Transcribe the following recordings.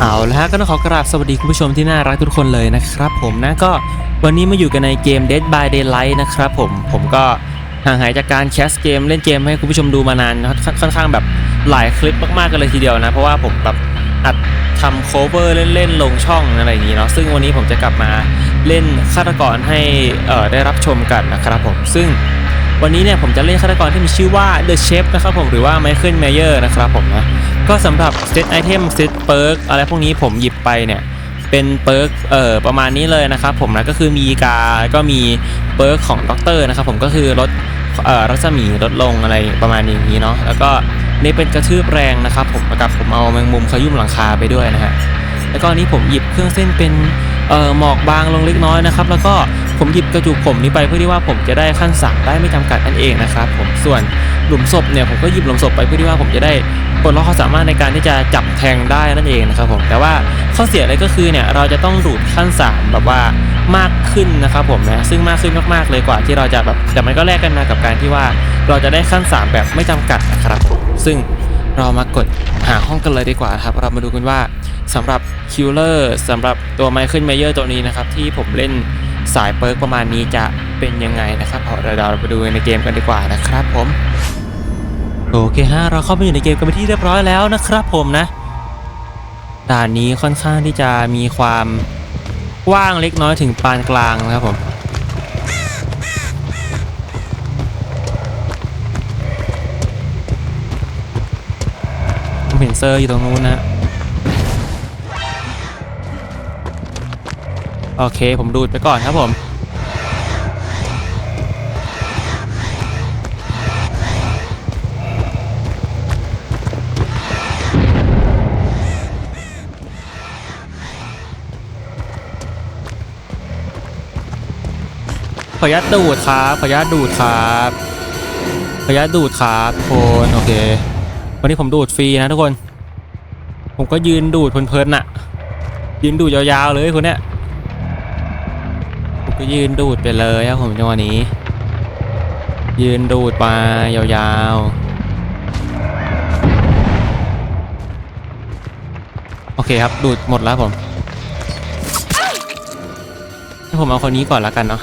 เอาละฮะก็ต้องขอกราบสวัสดีคุณผู้ชมที่น่ารักทุกคนเลยนะครับผมนะก็วันนี้มาอยู่กันในเกม Dead by Daylight นะครับผมผมก็ห่างหายจากการแคสเกมเล่นเกมให้คุณผู้ชมดูมานานค่อนค่อนข้างแบบหลายคลิปมากๆกันเลยทีเดียวนะ เพราะว่าผมแบบอัดทำโคเวอร์เล่นๆ ลงช่องอะไรอย่างนี้เนาะซึ่งวันนี้ผมจะกลับมาเล่นฆาตกรให้เอ่อได้รับชมกันนะครับผมซึ่งวันนี้เนี่ยผมจะเล่นฆาตกรที่มีชื่อว่า The Chef นะครับผมหรือว่า Michael Mayer นะครับผมนะ ก็สำหรับเซตไอเทมเซตเปิร์กอะไรพวกนี้ผมหยิบไปเนี่ยเป็นเปิร์กเอ่อประมาณนี้เลยนะครับผมนะก็คือมีกาก็มีเปิร์กของด็อกเตอร์นะครับผมก็คือลดเอ่อรัศมีลดลงอะไรประมาณอย่างนี้เนาะแล้วก็นี่เป็นกระทืบแรงนะครับผมกับผมเอาแมงมุมขยุ่มหลังคาไปด้วยนะฮะแล้วก็อันนี้ผมหยิบเครื่องเส้นเป็นเอ่อหมอกบางลงเล็กน้อยนะครับ แล้วก็ ผมหยิบกระจุกผมนี้ไปเพื่อที่ว่าผมจะได้ขั้นสามได้ไม่จำกัดนั่นเองนะครับผมส่วนหลุมศพเนี่ยผมก็หยิบหลุมศพไปเพื่อที่ว่าผมจะได้ปลดล็อกความสามารถในการที่จะจับแทงได้นั่นเองนะครับผมแต่ว่าข้อเสียเลยก็คือเนี่ยเราจะต้องดูดขั้นสามแบบว่ามากขึ้นนะครับผมนะซึ่งมากขึ้นมากๆเลยกว่าที่เราจะแบบแต่มันก็แลกกันมากับการที่ว่าเราจะได้ขั้นสามแบบไม่จำกัดนะครับผมซึ่งเรามากดหาห้องกันเลยดีกว่าครับเรามาดูกันว่าสำหรับคิลเลอร์สำหรับตัวไมเคิลเมเยอร์ตัวนี้นะครับที่ผมเล่น สายเปิร์กประมาณนี้จะเป็นยังไงนะครับเดี๋ยวเราไปดูในเกมกันดีกว่านะครับผมโอเคฮะเราเข้าไปอยู่ในเกมกันไปที่เรียบร้อยแล้วนะครับผมนะด่านนี้ค่อนข้างที่จะมีความกว้างเล็กน้อยถึงปานกลางนะครับผมผมเห็นเซอร์อยู่ตรงนู้นนะ โอเค ผมดูดไปก่อนครับผม ขออนุญาตดูดครับ ขออนุญาตดูดครับ ขออนุญาตดูดครับทุกคนโอเค วันนี้ผมดูดฟรีนะทุกคน ผมก็ยืนดูดเพลินๆน่ะ ยืนดูดยาวๆเลยคนเนี้ย ก็ยืนดูดไปเลยครับผมจังหวะนี้ ยืนดูดไปยาวๆ โอเคครับดูดหมดแล้วผมให้ผมเอาคนนี้ก่อนละกันเนาะ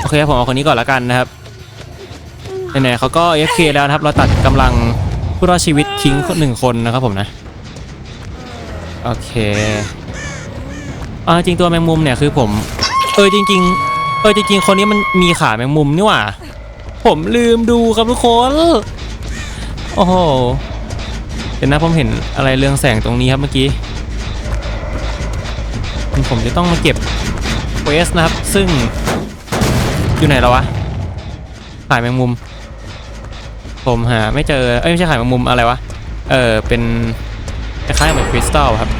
โอเคครับผมเอาคนนี้ก่อนละกันนะครับไหนๆเขาก็ FK แล้วนะครับ เราตัดกำลังผู้รอดชีวิตทิ้งคนหนึ่งคนนะครับผมนะ โอเค เอาจริงตัวแมงมุมเนี่ยคือผม เออจริง ๆ เออจริง ๆ คนนี้มันมีขาแมงมุมนี่หว่า ผมลืมดูครับทุกคน โอ้โหเห็นนะผมเห็นอะไรเรืองแสงตรงนี้ครับเมื่อกี้ผมจะต้องมาเก็บเวสนะครับ ซึ่งอยู่ไหนแล้ววะขายแมงมุม ผมหาไม่เจอ เอ้ยไม่ใช่ขายแมงมุมอะไรวะ เออเป็นคล้ายๆเหมือนคริสตัลครับ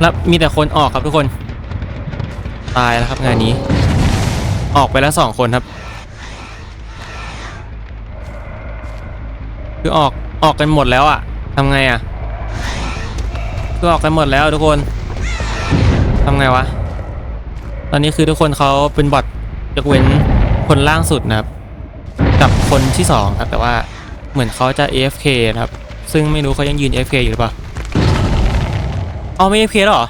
แล้วมีแต่คนออกครับทุกคน ตายแล้วครับงานนี้ ออกไปแล้วสองคนครับ คือออกออกกันหมดแล้วอะทำไงอะคือออกกันหมดแล้วทุกคนทำไงวะ ตอนนี้คือทุกคนเขาเป็นบอทยกเว้นคนล่างสุดนะครับ กับคนที่สองครับ แต่ว่าเหมือนเขาจะ AFK นะครับ ซึ่งไม่รู้เขายังยืน AFK อยู่หรือเปล่า เอาไม่ AFK แล้วเหรอ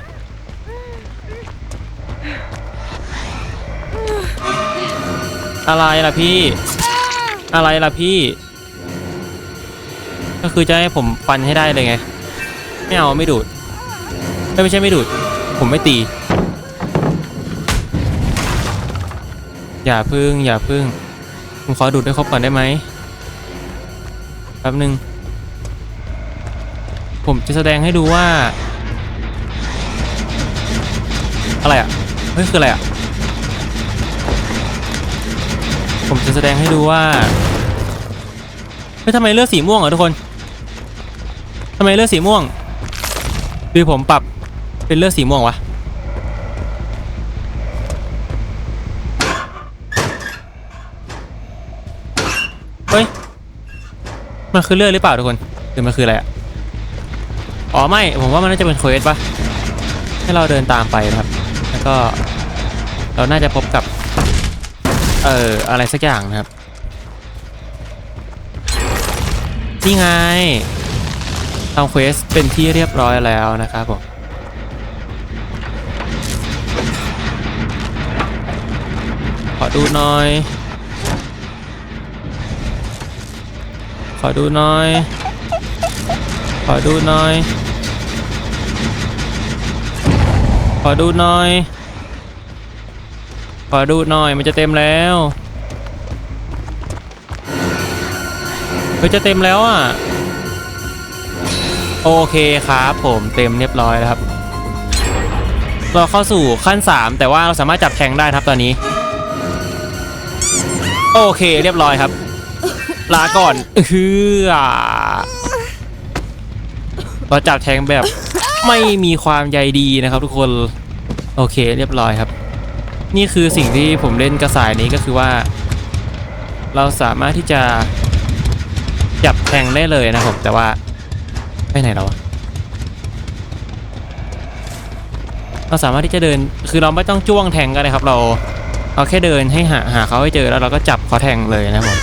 อะไรล่ะพี่ อะไรล่ะพี่ ก็คือจะให้ผมฟันให้ได้เลยไง ไม่เอาไม่ดูดไม่ไม่ใช่ไม่ดูด ผมไม่ตี อย่าพึ่งอย่าพึ่ง ผมขอดูดให้ครบก่อนได้ไหมแป๊บหนึ่งผมจะแสดงให้ดูว่า อะไรอะเฮ้ยคืออะไรอะ ผมจะแสดงให้ดูว่าเฮ้ยทำไมเลือดสีม่วงอะทุกคนทำไมเลือดสีม่วงคือผมปรับเป็นเลือดสีม่วงวะเฮ้ยมันคือเลือดหรือเปล่าทุกคนหรือมันคืออะไรอะอ๋อไม่ผมว่ามันน่าจะเป็นเควสปะให้เราเดินตามไปครับ ก็ เราน่าจะพบกับ เอ่อ อะไรสักอย่างนะครับ นี่ไงทำเควสเป็นที่เรียบร้อยแล้วนะครับผมขอดูหน่อย ขอดูหน่อย ขอดูหน่อย ข อดูหน่อย ขอดูหน่อยมันจะเต็มแล้วเฮ้ยจะเต็มแล้วอะ โอเคครับผมเต็มเรียบร้อยแล้วครับ เราเข้าสู่ขั้น 3 แต่ว่าเราสามารถจับแทงได้ครับตอนนี้ โอเคเรียบร้อยครับ ลาก่อนเฮือเราจับแทงแบบ ไม่มีความใยดีนะครับทุกคนโอเคเรียบร้อยครับ นี่คือสิ่งที่ผมเล่นกระสายนี้ก็คือว่า เราสามารถที่จะจับแทงได้เลยนะครับผมแต่ว่าไปไหนแล้วเราสามารถที่จะเดินคือเราไม่ต้องจ้วงแทงก็ได้ครับ เราเราแค่เดินให้หาหาเขาให้เจอแล้วเราก็จับเขาแทงเลยนะครับผม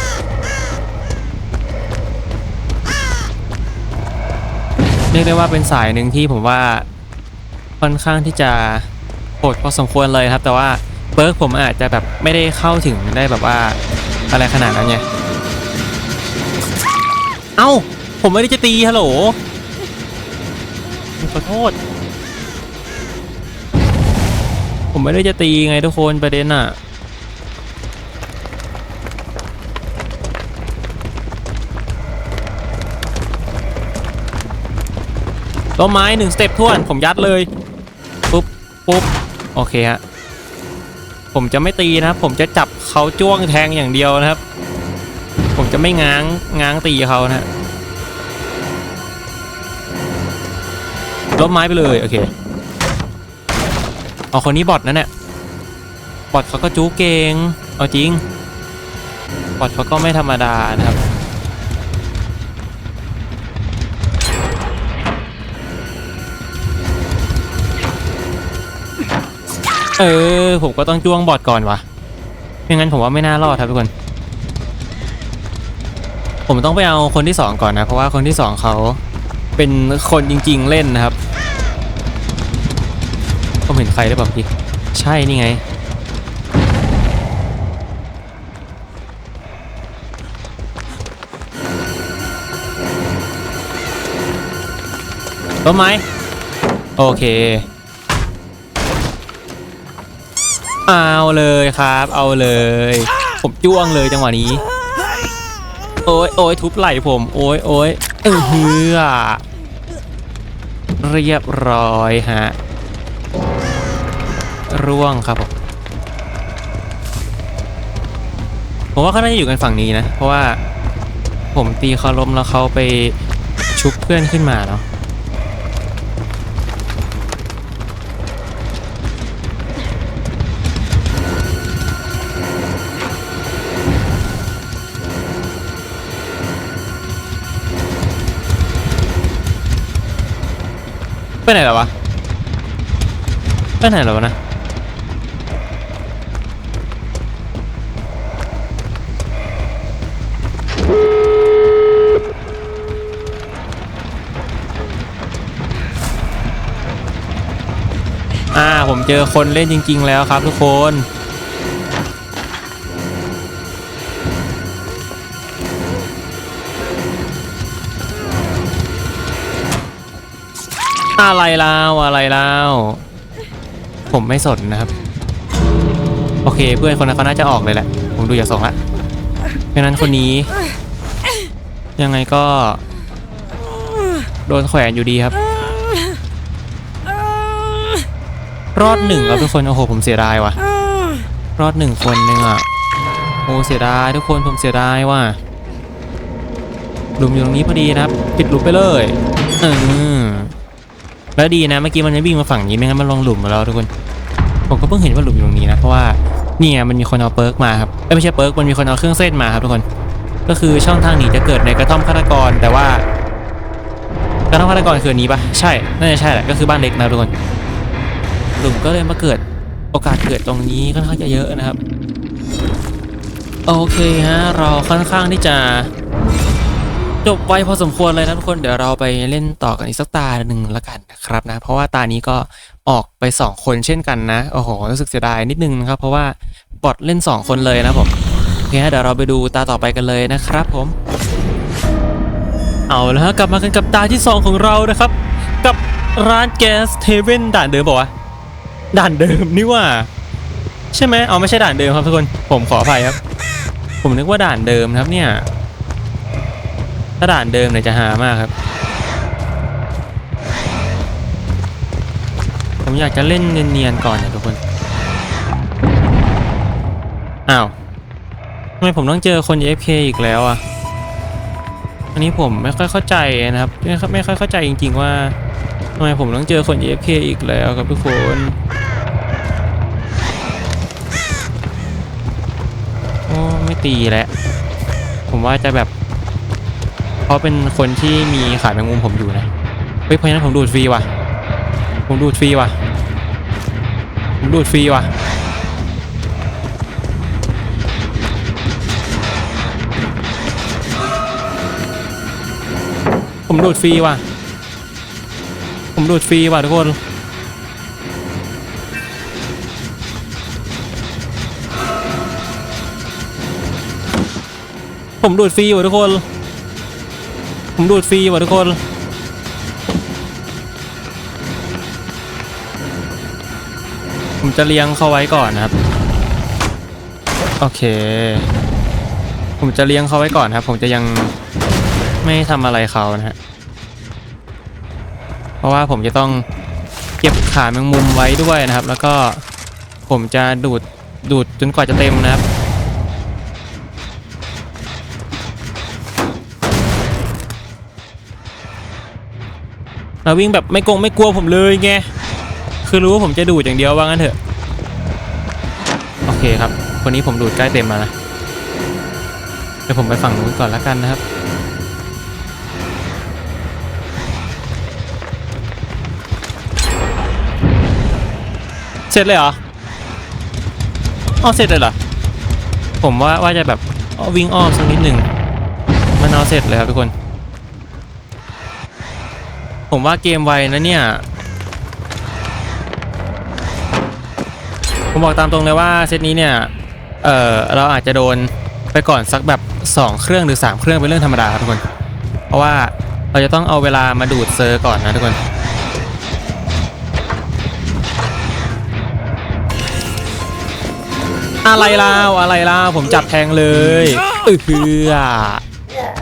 เรี ยกได้ว่าเป็นสายหนึ่งที่ผมว่าค่อนข้างที่จะโหดพอสมควรเลยครับ แต่ว่าเบิร์กผมอาจจะแบบไม่ได้เข้าถึงได้แบบว่าอะไรขนาดนั้นไงเอ้า ผมไม่ได้จะตีฮัลโหลขอโทษ ผมไม่ได้จะตีไงทุกคนประเด็นอะ ต้นไม้หนึ่งสเต็ปท่วนผมยัดเลยปุ๊บปุ๊บโอเคฮะผมจะไม่ตีนะครับ ผมจะจับเขาจ้วงแทงอย่างเดียวนะครับ ผมจะไม่ง้างง้างตีเขานะล้มไม้ไปเลยโอเคเอาคนนี้บอทนั่นแหละบอทเขาก็จู้เก่งเอาจริงบอทเขาก็ไม่ธรรมดานะครับ เออ ผมก็ต้องจ้วงบอทก่อนวะไม่งั้นผมว่าไม่น่ารอดครับทุกคน ผมต้องไปเอาคนที่สองก่อนนะ เพราะว่าคนที่สองเขาเป็นคนจริง ๆ เล่นนะครับ ผมเห็นใครได้ป่ะพี่ใช่นี่ไง ต้นไม้ โอเค เอาเลยครับ เอาเลย ผมจ้วงเลยจังหวะนี้ โอ้ยโอ้ยทุบไหล่ผม โอ้ยโอ้ยเออเฮือเรียบร้อยฮะ ร่วงครับผมผมว่าเขาน่าจะอยู่กันฝั่งนี้นะ เพราะว่าผมตีเขาล้มแล้วเขาไปชุบเพื่อนขึ้นมาเนาะ ไปไหนแล้ววะ ไปไหนแล้ววะนะอ่าผมเจอคนเล่นจริง ๆ แล้วครับทุกคน อะไรแล้วอะไรแล้ว ผมไม่สนนะครับ โอเค เพื่อนคนนั้นเขาน่าจะออกเลยแหละ ผมดูจากทรงละเพราะนั้นคนนี้ ยังไงก็ โดนแขวนอยู่ดีครับ รอดหนึ่งครับทุกคน โอ้โห ผมเสียดายว่ะ รอดหนึ่งคนหนึ่งอะโอ้เสียดายทุกคนผมเสียดายว่ะหลุมอยู่ตรงนี้พอดีนะครับ ปิดหลุมไปเลยเออ แล้วดีนะเมื่อกี้มันไม่วิ่งมาฝั่งนี้ไม่งั้นมันลงหลุมมาแล้วทุกคน ผมก็เพิ่งเห็นว่าหลุมอยู่ตรงนี้นะเพราะว่าเนี่ยมันมีคนเอาเปิร์กมาครับไม่ใช่เปิร์กมันมีคนเอาเครื่องเส้นมาครับทุกคน ก็คือช่องทางหนีจะเกิดในกระท่อมฆาตกร แต่ว่ากระท่อมฆาตกรคือนนี้ปะใช่น่าจะใช่แหละก็คือบ้านเล็กนะทุกคน หลุมก็เลยมาเกิดโอกาสเกิดตรงนี้ค่อนข้างจะเยอะนะครับ โอเคฮะเราค่อนข้างที่จะ จบไวพอสมควรเลยนะทุกคนเดี๋ยวเราไปเล่นต่อกันอีกสักตาหนึ่งละกันนะครับนะ เพราะว่าตานี้ก็ออกไป 2 คนเช่นกันนะ โอ้โหรู้สึกเสียดายนิดนึงนะครับ เพราะว่าบอทเล่น 2 คนเลยนะผมโอเคฮะเดี๋ยวเราไปดูตาต่อไปกันเลยนะครับผม เอาละกลับมากันกับตาที่ 2 ของเรานะครับ กับร้านแก๊สเทเว่นด่านเดิมบอกว่าด่านเดิมนี่ว่า ใช่ไหมเอาไม่ใช่ด่านเดิมครับทุกคนผมขออภัยครับ ผมนึกว่าด่านเดิมครับเนี่ย ถ้าด่านเดิมเนี่ยจะหามากครับ ผมอยากจะเล่นเนียนๆก่อนเนี่ยทุกคน อ้าวทำไมผมต้องเจอคน AFK อีกแล้วอะ อันนี้ผมไม่ค่อยเข้าใจนะครับ ไม่ค่อยไม่ค่อยเข้าใจจริง ๆ ว่าทำไมผมต้องเจอคน AFK อีกแล้วครับทุกคนโอ้ไม่ตีแล้ว ผมว่าจะแบบ เพราะเป็นคนที่มีขายแมงมุมผมอยู่นะ เฮ้ยเพราะฉะนั้นผมดูดฟรีว่ะ ผมดูดฟรีว่ะ ผมดูดฟรีว่ะ ผมดูดฟรีว่ะ ผมดูดฟรีว่ะทุกคนผมดูดฟรีว่ะทุกคน ผมดูดฟรีว่ะทุกคน ผมจะเลี้ยงเขาไว้ก่อนนะครับ โอเค ผมจะเลี้ยงเขาไว้ก่อนครับ ผมจะยังไม่ทำอะไรเขานะฮะ เพราะว่าผมจะต้องเก็บขาแมงมุมไว้ด้วยนะครับ แล้วก็ผมจะดูดดูดจนกว่าจะเต็มนะครับ เราวิ่งแบบไม่กงไม่กลัวผมเลยไงคือรู้ว่าผมจะดูดอย่างเดียวว่างั้นเถอะ โอเคครับคนนี้ผมดูดใกล้เต็มแล้วนะเดี๋ยวผมไปฝั่งนู้นก่อนละกันนะครับเสร็จเลยเหรออ๋อเสร็จเลยเหรอผมว่าว่าจะแบบวิ่งอ้อมสักนิดหนึ่งมันเอาเสร็จเลยครับทุกคน ผมว่าเกมไวนะเนี่ย ผมบอกตามตรงเลยว่าเซตนี้เนี่ย เออเราอาจจะโดนไปก่อนสักแบบ 2 เครื่องหรือ 3 เครื่องเป็นเรื่องธรรมดาครับทุกคน เพราะว่าเราจะต้องเอาเวลามาดูดเซอร์ก่อนนะทุกคนอะไรล่าวอะไรล่าวผมจับแทงเลยเออคือ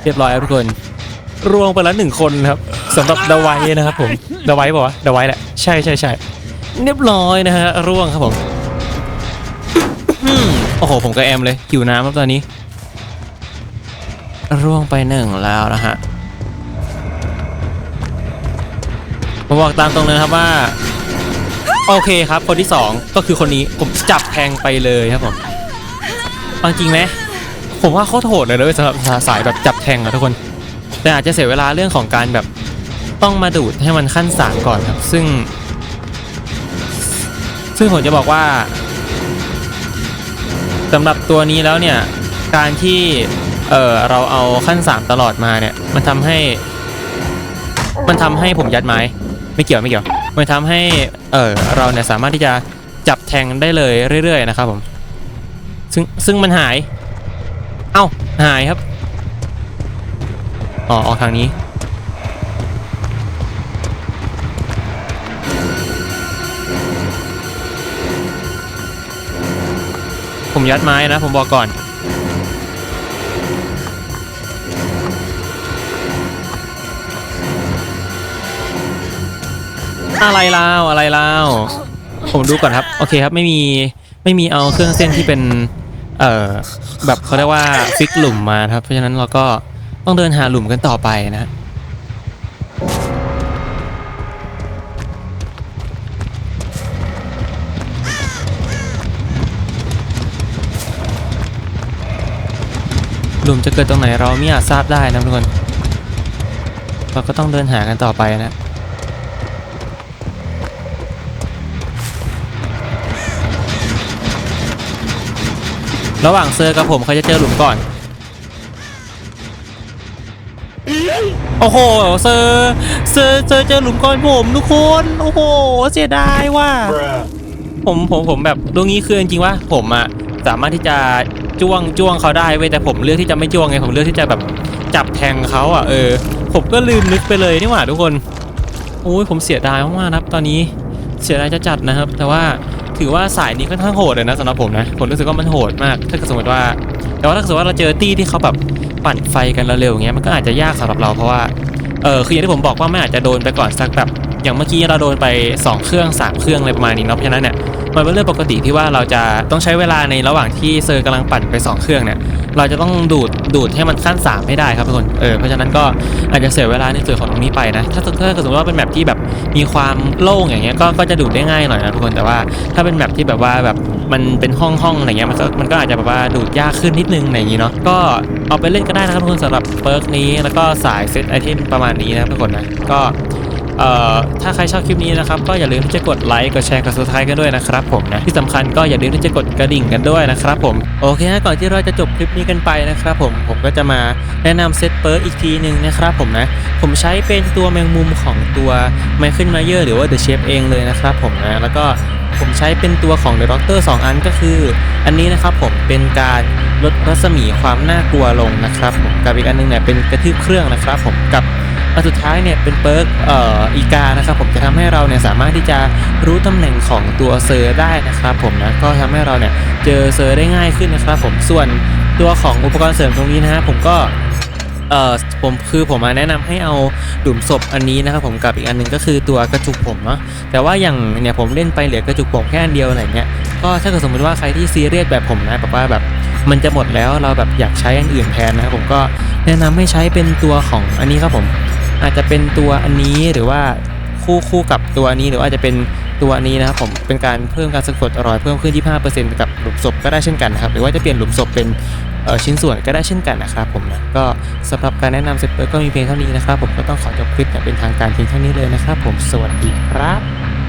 เรียบร้อยครับทุกคน ร่วงไปแล้วหนึ่งคนครับสำหรับดาไว้นะครับผมดาไว้บอกว่าดาไว้แหละใช่ใช่ใช่เรียบร้อยนะฮะร่วงครับผมโอ้โหผมก็แอมเลยหิวน้ำครับตอนนี้ ร่วงไปหนึ่งแล้วนะฮะผมบอกตามตรงเลยครับว่า โอเคครับคนที่สองก็คือคนนี้ผมจับแทงไปเลยครับผมจริงไหมผมว่าเขาโหดเลยนะเว้ยสำหรับสายแบบจับแทงอะทุกคน แต่อาจจะเสียเวลาเรื่องของการแบบต้องมาดูดให้มันขั้นสามก่อนครับ ซึ่ง ซึ่งผมจะบอกว่าสำหรับตัวนี้แล้วเนี่ย การที่เออเราเอาขั้นสามตลอดมาเนี่ย มันทำให้ มันทำให้ผมยัดไม้ ไม่เกี่ยวไม่เกี่ยว มันทำให้เออเราเนี่ยสามารถที่จะจับแทงได้เลยเรื่อยๆนะครับผม ซึ่งซึ่งมันหาย เอ้าหายครับ อ๋อออกทางนี้ ผมยัดไม้นะ ผมบอกก่อน อะไรลาวอะไรลาวผมดูก่อนครับ โอเคครับไม่มีไม่มีเอาเครื่องเส้นที่เป็น เอ่อ แบบเขาเรียกว่าฟิกหลุมมาครับ เพราะฉะนั้นเราก็ ต้องเดินหาหลุมกันต่อไปนะฮะหลุมจะเกิดตรงไหนเราไม่อาจทราบได้นะทุกคน เราก็ต้องเดินหากันต่อไปนะระหว่างเซอร์กับผมใครจะเจอหลุมก่อน โอ้โหเซอร์เซอร์เซอร์เจอหลุมก่อนผมทุกคนโอ้โหเสียดายว่ะผมผมผมแบบตรงนี้คือจริงๆว่าผมอะสามารถที่จะจ้วงจ้วงเขาได้เว้ยแต่ผมเลือกที่จะไม่จ้วงไงผมเลือกที่จะแบบจับแทงเขาอะเออ ผมก็ลืมนึกไปเลยนี่หว่าทุกคนโอ้ยผมเสียดายมากๆนะครับ ตอนนี้เสียดายจะจัดนะครับ แต่ว่าถือว่าสายนี้ค่อนข้างโหดเลยนะสำหรับผมนะผมรู้สึกว่ามันโหดมาก ถ้าเกิดสมมติว่า แต่ว่าถ้าสมมติว่าเราเจอตี้ที่เขาแบบ ปั่นไฟกันเร็วๆอย่างเงี้ยมันก็อาจจะยากสำหรับเราเพราะว่าเออคืออย่างที่ผมบอกว่าไม่อาจจะโดนไปก่อนสักแบบอย่างเมื่อกี้เราโดนไปสองเครื่องสามเครื่องอะไรประมาณนี้เนาะเพราะฉะนั้นเนี่ยมันเป็นเรื่องปกติที่ว่าเราจะต้องใช้เวลาในระหว่างที่เซอร์กำลังปั่นไป 2 เครื่องเนี่ยเราจะต้องดูดดูดให้มันขั้น3ให้ได้ครับทุกคนเออเพราะฉะนั้นก็อาจจะเสียเวลาในส่วนของตรงนี้ไปนะถ้าถ้าเกิดสมมติว่าเป็นแบบที่แบบมีความโล่งอย่างเงี้ยก็ก็จะดูดได้ง่ายหน่อยนะทุกคนแต่ว่าถ้าเป็นแบบที่แบบว่าแบบ มันเป็นห้องห้องอะไรเงี้ยมันก็มันก็อาจจะแบบว่าดูดยากขึ้นนิดนึงอะไรอย่างงี้เนาะก็เอาไปเล่นก็ได้นะครับทุกคนสำหรับเปิร์กนี้แล้วก็สายเซตไอเทมประมาณนี้นะครับทุกคนนะก็เอ่อถ้าใครชอบคลิปนี้นะครับ ก็อย่าลืมที่จะกดไลค์กดแชร์กด subscribe กันด้วยนะครับผมนะที่สำคัญก็อย่าลืมที่จะกดกระดิ่งกันด้วยนะครับผมโอเคนะก่อนที่เราจะจบคลิปนี้กันไปนะครับผมผมก็จะมาแนะนำเซตเปิร์กอีกทีหนึ่งนะครับผมนะผมใช้เป็นตัวแมงมุมของตัว Michael Mayer หรือว่า The Chef เองเลยนะครับผมนะแล้วก็ ผมใช้เป็นตัวของ The Doctor 2 อันก็คือ อันนี้นะครับผมเป็นการลดรัศมีความน่ากลัวลงนะครับผมกับอีกอันหนึงเนี่ยเป็นกระทืบเครื่องนะครับผมกับอันสุดท้ายเนี่ยเป็นเปิร์กเอ่ออีกานะครับผมจะทำให้เราเนี่ยสามารถที่จะรู้ตำแหน่งของตัวเซอร์ได้นะครับผมนะก็ทำให้เราเนี่ยเจอเซอร์ได้ง่ายขึ้นนะครับผมส่วนตัวของอุปกรณ์เสริมตรงนี้นะฮะผมก็ เอ่อผมคือผมมาแนะนำให้เอาหลุมศพอันนี้นะครับผมกับอีกอันหนึงก็คือตัวกระจุกผมเนาะแต่ว่าอย่างเนี่ยผมเล่นไปเหลือกระจุกผมแค่อันเดียวอะไรเงี้ยก็ถ้าเกิดสมมติว่าใครที่ซีเรียสแบบผมนะแบบว่าแบบมันจะหมดแล้วเราแบบอยากใช้อันอื่นแทนนะครับผมก็แนะนำให้ใช้เป็นตัวของอันนี้ครับผม อาจจะเป็นตัวอันนี้หรือว่าคู่คู่กับตัวนี้หรือว่าอาจจะเป็นตัวนี้นะครับผมเป็นการเพิ่มการสะกดรอยเพิ่มขึ้น 25%กับหลุมศพก็ได้เช่นกันนะครับหรือว่าจะเปลี่ยนหลุมศพเป็น ชิ้นส่วนก็ได้เช่นกันนะครับผมนะก็สำหรับการแนะนำเซตเปอร์ก็มีเพียงเท่านี้นะครับ ผมก็ต้องขอจบคลิปแต่เป็นทางการเพียงเท่านี้เลยนะครับ ผมสวัสดีครับ